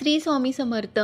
श्री स्वामी समर्थ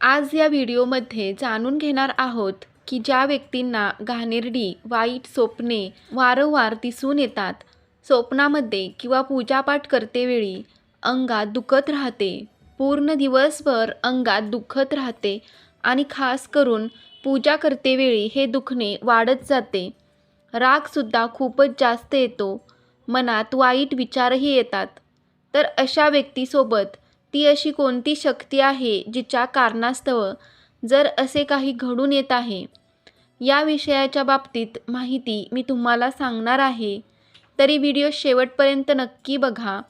आज या व्हिडिओमध्ये जाणून घेणार आहोत की ज्या व्यक्तींना घाणेरडी वाईट स्वप्ने वारंवार दिसून येतात स्वप्नामध्ये किंवा पूजापाठ करतेवेळी अंगात दुखत राहते पूर्ण दिवसभर अंगात दुखत राहते आणि खास करून पूजा करतेवेळी हे दुखणे वाढत जाते. रागसुद्धा खूपच जास्त येतो मनात वाईट विचारही येतात. तर अशा व्यक्तीसोबत ती अशी कोणती शक्ती आहे जिच्या कारणास्तव जर असे काही घडून येत आहे? या विषयाच्या बाबतीत माहिती मी तुम्हाला सांगणार आहे. तरी व्हिडिओ शेवटपर्यंत नक्की बघा.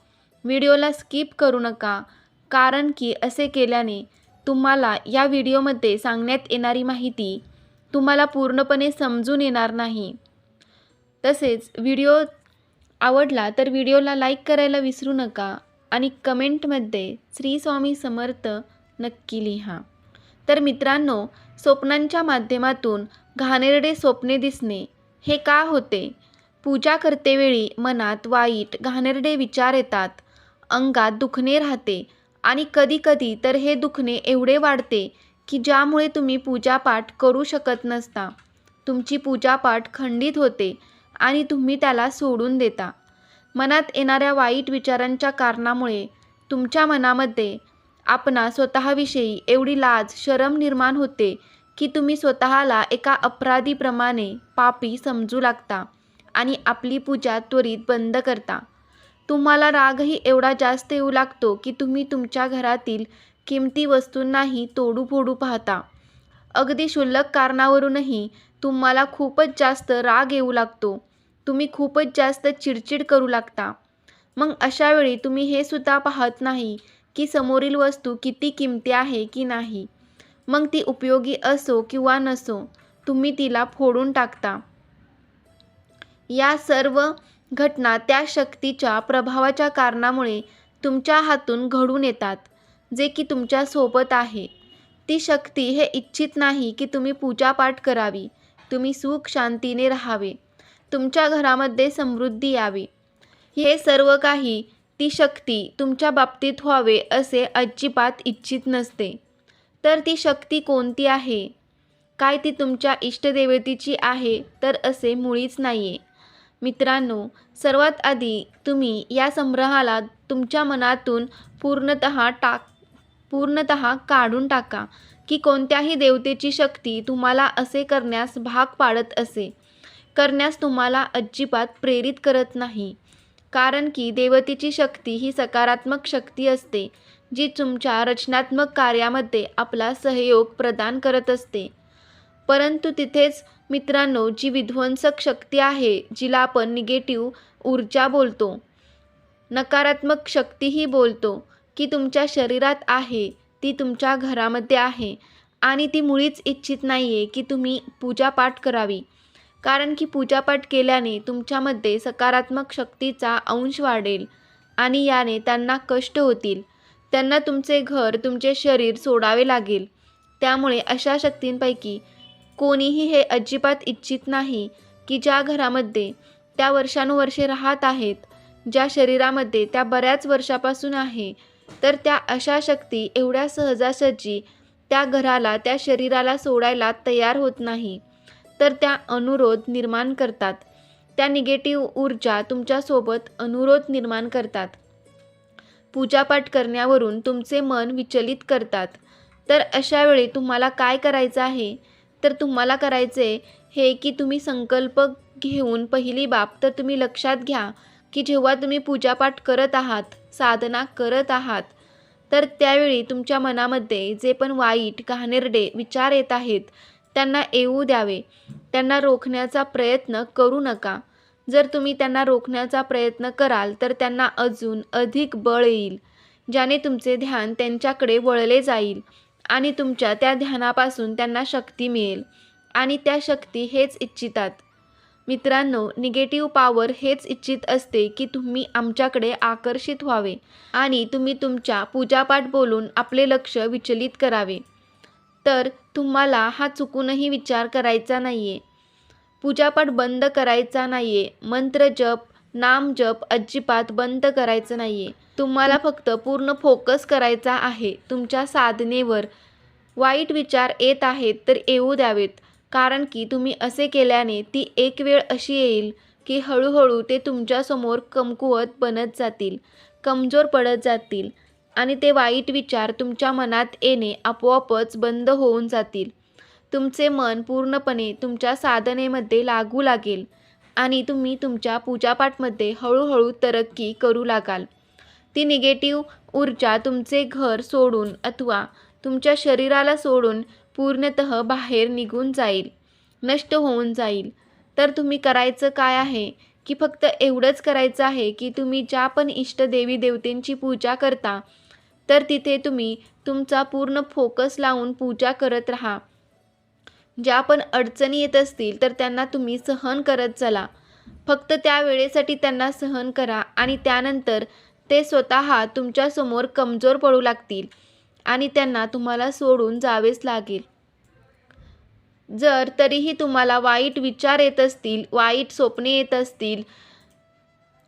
व्हिडिओला स्किप करू नका कारण की असे केल्याने तुम्हाला या व्हिडिओमध्ये सांगण्यात येणारी माहिती तुम्हाला पूर्णपणे समजून येणार नाही. तसेच व्हिडिओ आवडला तर व्हिडिओला लाईक करायला विसरू नका. आणि कमेंटमध्ये श्री स्वामी समर्थ नक्की लिहा. तर मित्रांनो स्वप्नांच्या माध्यमातून घाणेरडे स्वप्ने दिसणे हे का होते? पूजा करतेवेळी मनात वाईट घाणेरडे विचार येतात. अंगात दुखणे राहते आणि कधीकधी तर हे दुखणे एवढे वाढते की ज्यामुळे तुम्ही पूजापाठ करू शकत नसता. तुमची पूजापाठ खंडित होते आणि तुम्ही त्याला सोडून देता. मनात येणाऱ्या वाईट विचारांच्या कारणामुळे तुमच्या मनामध्ये आपणा स्वतःविषयी एवढी लाज शरम निर्माण होते की तुम्ही स्वतःला एका अपराधीप्रमाणे पापी समजू लागता आणि आपली पूजा त्वरित बंद करता. तुम्हाला रागही एवढा जास्त येऊ लागतो की तुम्ही तुमच्या घरातील किमती वस्तूंनाही तोडू फोडू पाहता. अगदी क्षुल्लक कारणावरूनही तुम्हाला खूपच जास्त राग येऊ लागतो. तुम्ही खूपच जास्त चिडचिड करू लागता. मग अशावेळी तुम्ही हे सुद्धा पाहत नाही की समोरील वस्तू किती किमती आहे की नाही. मग ती उपयोगी असो किंवा नसो तुम्ही तिला फोडून टाकता. या सर्व घटना त्या शक्तीच्या प्रभावाच्या कारणामुळे तुमच्या हातून घडून येतात जे की तुमच्यासोबत आहे. ती शक्ती हे इच्छित नाही की तुम्ही पूजापाठ करावी तुम्ही सुख शांतीने राहावे. तुमच्या घरामध्ये समृद्धी यावी. हे सर्व काही ती शक्ती तुमच्या बाबतीत व्हावे असे अजिबात इच्छित नसते. तर ती शक्ती कोणती आहे? काय ती तुमच्या इष्टदेवतेची आहे तर असे मुळीच नाही आहे मित्रांनो सर्वात आधी तुम्ही या संग्रहाला तुमच्या मनातून पूर्णत टाक पूर्णत काढून टाका की कोणत्याही देवतेची शक्ती तुम्हाला असे करण्यास भाग पाडत असे. करण्यास तुम्हाला अजिबात प्रेरित करत नाही. कारण की देवतेची शक्ती ही सकारात्मक शक्ती असते जी तुमच्या रचनात्मक कार्यामध्ये आपला सहयोग प्रदान करत असते. परंतु तिथेच मित्रांनो जी विध्वंसक शक्ती आहे जिला आपण निगेटिव्ह ऊर्जा बोलतो. नकारात्मक शक्तीही बोलतो की तुमच्या शरीरात आहे ती तुमच्या घरामध्ये आहे आणि ती मुळीच इच्छित नाही आहे की तुम्ही पूजापाठ करावी. कारण की पूजापाठ केल्याने तुमच्यामध्ये सकारात्मक शक्तीचा अंश वाढेल आणि याने त्यांना कष्ट होतील. त्यांना तुमचे घर तुमचे शरीर सोडावे लागेल. त्यामुळे अशा शक्तींपैकी कोणीही हे अजिबात इच्छित नाही की ज्या घरामध्ये त्या वर्षानुवर्षे राहत आहेत ज्या शरीरामध्ये त्या बऱ्याच वर्षापासून आहे तर त्या अशा शक्ती एवढ्या सहजासहजी त्या घराला त्या शरीराला सोडायला तयार होत नाही. तर त्या अनुरोध निर्माण करतात. त्या निगेटिव्ह ऊर्जा तुमच्यासोबत अनुरोध निर्माण करतात. पूजापाठ करण्यावरून तुमचे मन विचलित करतात. तर अशावेळी तुम्हाला काय करायचं आहे? तर तुम्हाला करायचे हे की तुम्ही संकल्प घेऊन पहिली बाब तर तुम्ही लक्षात घ्या की जेव्हा तुम्ही पूजापाठ करत आहात साधना करत आहात तर त्यावेळी तुमच्या मनामध्ये जे पण वाईट घाणेरडे विचार येत आहेत त्यांना येऊ द्यावे. त्यांना रोखण्याचा प्रयत्न करू नका. जर तुम्ही त्यांना रोखण्याचा प्रयत्न कराल तर त्यांना अजून अधिक बळ येईल ज्याने तुमचे ध्यान त्यांच्याकडे वळले जाईल आणि तुमच्या त्या ध्यानापासून त्यांना शक्ती मिळेल आणि त्या शक्ती हेच इच्छितात. मित्रांनो निगेटिव्ह पॉवर हेच इच्छित असते की तुम्ही आमच्याकडे आकर्षित व्हावे आणि तुम्ही तुमच्या पूजापाठ बोलून आपले लक्ष विचलित करावे. तर तुम्हाला हा चुकूनही विचार करायचा नाही आहे पूजापाठ बंद करायचा नाही आहे मंत्र जप नाम जप अजिबात बंद करायचं नाही आहे तुम्हाला फक्त पूर्ण फोकस करायचा आहे. तुमच्या साधनेवर वाईट विचार येत आहेत तर येऊ द्यावेत. कारण की तुम्ही असे केल्याने ती एक वेळ अशी येईल की हळूहळू ते तुमच्यासमोर कमकुवत बनत जातील कमजोर पडत जातील. आणि ते वाईट विचार तुमच्या मनात येणे आपोआपच बंद होऊन जातील. तुमचे मन पूर्णपणे तुमच्या साधनेमध्ये लागू लागेल आणि तुम्ही तुमच्या पूजापाठमध्ये हळूहळू तरक्की करू लागाल. ती निगेटिव्ह ऊर्जा तुमचे घर सोडून अथवा तुमच्या शरीराला सोडून पूर्णतः बाहेर निघून जाईल नष्ट होऊन जाईल. तर तुम्ही करायचं काय आहे? की फक्त एवढंच करायचं आहे की तुम्ही ज्या पण इष्ट देवी देवतेंची पूजा करता तर तिथे तुम्ही तुमचा पूर्ण फोकस लावून पूजा करत राहा. ज्या पण अडचणी येत असतील तर त्यांना तुम्ही सहन करत चला. फक्त त्या वेळेसाठी त्यांना सहन करा आणि त्यानंतर ते स्वतः तुमच्यासमोर कमजोर पडू लागतील आणि त्यांना तुम्हाला सोडून जावेच लागेल. जर तरीही तुम्हाला वाईट विचार येत असतील वाईट स्वप्ने येत असतील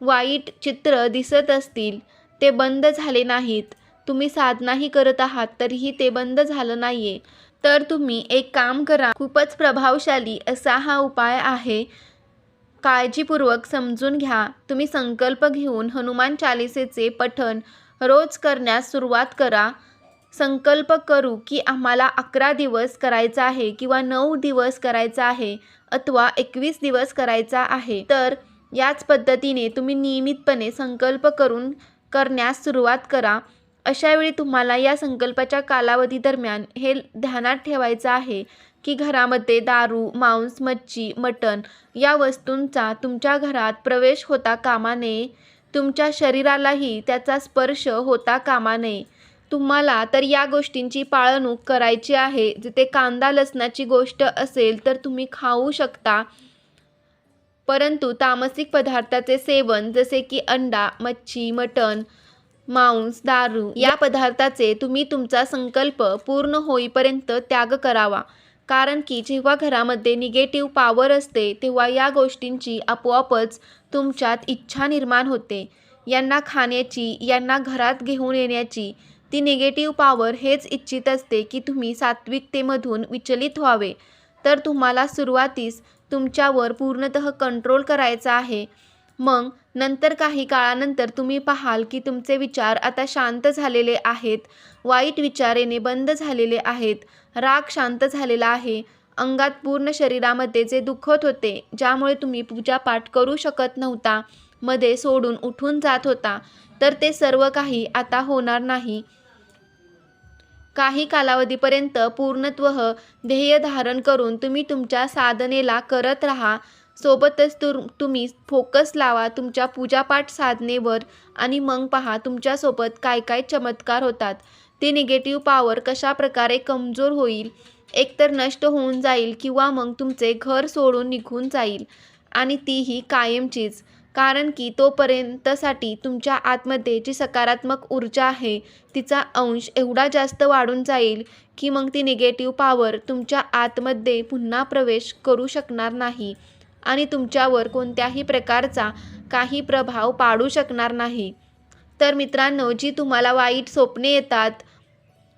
वाईट चित्र दिसत असतील ते बंद झाले नाहीत तुम्ही साधनाही करत आहात तरीही ते बंद झालं नाही आहे तर तुम्ही एक काम करा खूपच प्रभावशाली असा हा उपाय आहे. काळजीपूर्वक समजून घ्या. तुम्ही संकल्प घेऊन हनुमान चालिसेचे पठण रोज करण्यास सुरुवात करा. संकल्प करू की आम्हाला अकरा दिवस करायचा आहे किंवा नऊ दिवस करायचा आहे अथवा एकवीस दिवस करायचा आहे. तर याच पद्धतीने तुम्ही नियमितपणे संकल्प करून करण्यास सुरुवात करा. अशावेळी तुम्हाला या संकल्पाच्या कालावधी दरम्यान हे ध्यानात ठेवायचं आहे की घरामध्ये दारू मांस मच्छी मटण या वस्तूंचा तुमच्या घरात प्रवेश होता कामा नये. तुमच्या शरीरालाही त्याचा स्पर्श होता कामा नये. तुम्हाला तर या गोष्टींची पाळणूक करायची आहे. जिथे कांदा लसणाची गोष्ट असेल तर तुम्ही खाऊ शकता. परंतु तामसिक पदार्थाचे सेवन जसे की अंडा मच्छी मटण मांस दारू या पदार्थाचे तुम्ही तुमचा संकल्प पूर्ण होईपर्यंत त्याग करावा. कारण की जेव्हा घरामध्ये निगेटिव्ह पॉवर असते तेव्हा या गोष्टींची आपोआपच तुमच्यात इच्छा निर्माण होते. यांना खाण्याची यांना घरात घेऊन येण्याची ती निगेटिव्ह पॉवर हेच इच्छित असते की तुम्ही सात्विकतेमधून विचलित व्हावे. तर तुम्हाला सुरुवातीस तुमच्यावर पूर्णतः कंट्रोल करायचा आहे. मग नंतर काही काळानंतर तुम्ही पाहाल की तुमचे विचार आता शांत झालेले आहेत. वाईट विचार येणे बंद झालेले आहेत. राग शांत झालेला आहे. अंगात पूर्ण शरीरामध्ये जे दुखत होते ज्यामुळे तुम्ही पूजापाठ करू शकत नव्हता मध्ये सोडून उठून जात होता तर ते सर्व काही आता होणार नाही. काही कालावधीपर्यंत पूर्णत्व ध्येय धारण करून तुम्ही तुमच्या साधनेला करत राहा. सोबतच तुम तुम्ही फोकस लावा तुमच्या पूजापाठ साधनेवर आणि मग पहा तुमच्यासोबत काय काय चमत्कार होतात. ते निगेटिव्ह पॉवर कशा प्रकारे कमजोर होईल एकतर नष्ट होऊन जाईल किंवा मग तुमचे घर सोडून निघून जाईल आणि तीही कायमचीच. कारण की तोपर्यंतसाठी तुमच्या आतमध्ये जी सकारात्मक ऊर्जा आहे तिचा अंश एवढा जास्त वाढून जाईल की मग ती निगेटिव्ह पॉवर तुमच्या आतमध्ये पुन्हा प्रवेश करू शकणार नाही. आणि तुमच्यावर कोणत्याही प्रकारचा काही प्रभाव पाडू शकणार नाही. तर मित्रांनो जी तुम्हाला वाईट स्वप्ने येतात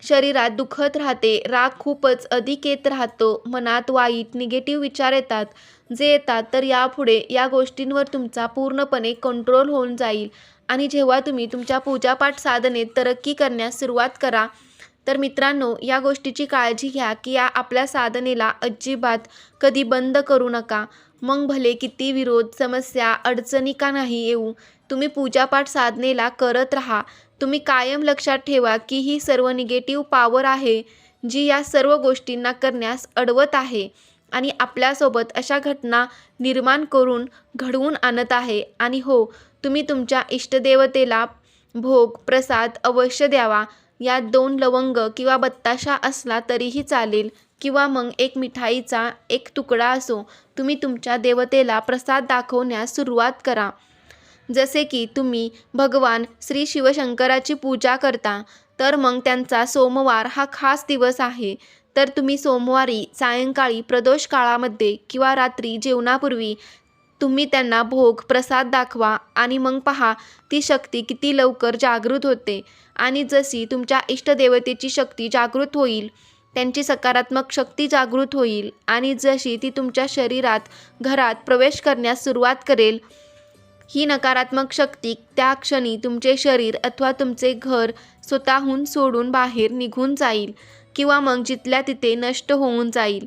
शरीरात दुखत राहते राग खूपच अधिक येत राहतो मनात वाईट निगेटिव्ह विचार येतात जे येतात तर यापुढे या गोष्टींवर तुमचा पूर्णपणे कंट्रोल होऊन जाईल. आणि जेव्हा तुम्ही तुमच्या पूजापाठ साधनेत तरक्की करण्यास सुरुवात करा तर मित्रांनो या गोष्टीची काळजी घ्या की या आपल्या साधनेला अजिबात कधी बंद करू नका. मग भले किती विरोध समस्या अडचणी का नाही येऊ तुम्ही पूजापाठ साधनेला करत राहा. तुम्ही कायम लक्षात ठेवा की ही सर्व निगेटिव्ह पॉवर आहे जी या सर्व गोष्टींना करण्यास अडवत आहे आणि आपल्यासोबत अशा घटना निर्माण करून घडवून आणत आहे. आणि हो तुम्ही तुमच्या इष्टदेवतेला भोग प्रसाद अवश्य द्यावा. यात दोन लवंग किंवा बत्ताशा असला तरीही चालेल. किंवा मग एक मिठाईचा एक तुकडा असो तुम्ही तुमच्या देवतेला प्रसाद दाखवण्यास सुरुवात करा. जसे की तुम्ही भगवान श्री शिवशंकराची पूजा करता तर मग त्यांचा सोमवार हा खास दिवस आहे. तर तुम्ही सोमवारी सायंकाळी प्रदोष काळामध्ये किंवा रात्री जेवणापूर्वी तुम्ही त्यांना भोग प्रसाद दाखवा आणि मग पहा ती शक्ती किती लवकर जागृत होते आणि जशी तुमच्या इष्टदेवतेची शक्ती जागृत होईल त्यांची सकारात्मक शक्ती जागृत होईल आणि जशी ती तुमच्या शरीरात घरात प्रवेश करण्यास सुरुवात करेल ही नकारात्मक शक्ती त्या क्षणी तुमचे शरीर अथवा तुमचे घर स्वतःहून सोडून बाहेर निघून जाईल किंवा मग जिथल्या तिथे नष्ट होऊन जाईल.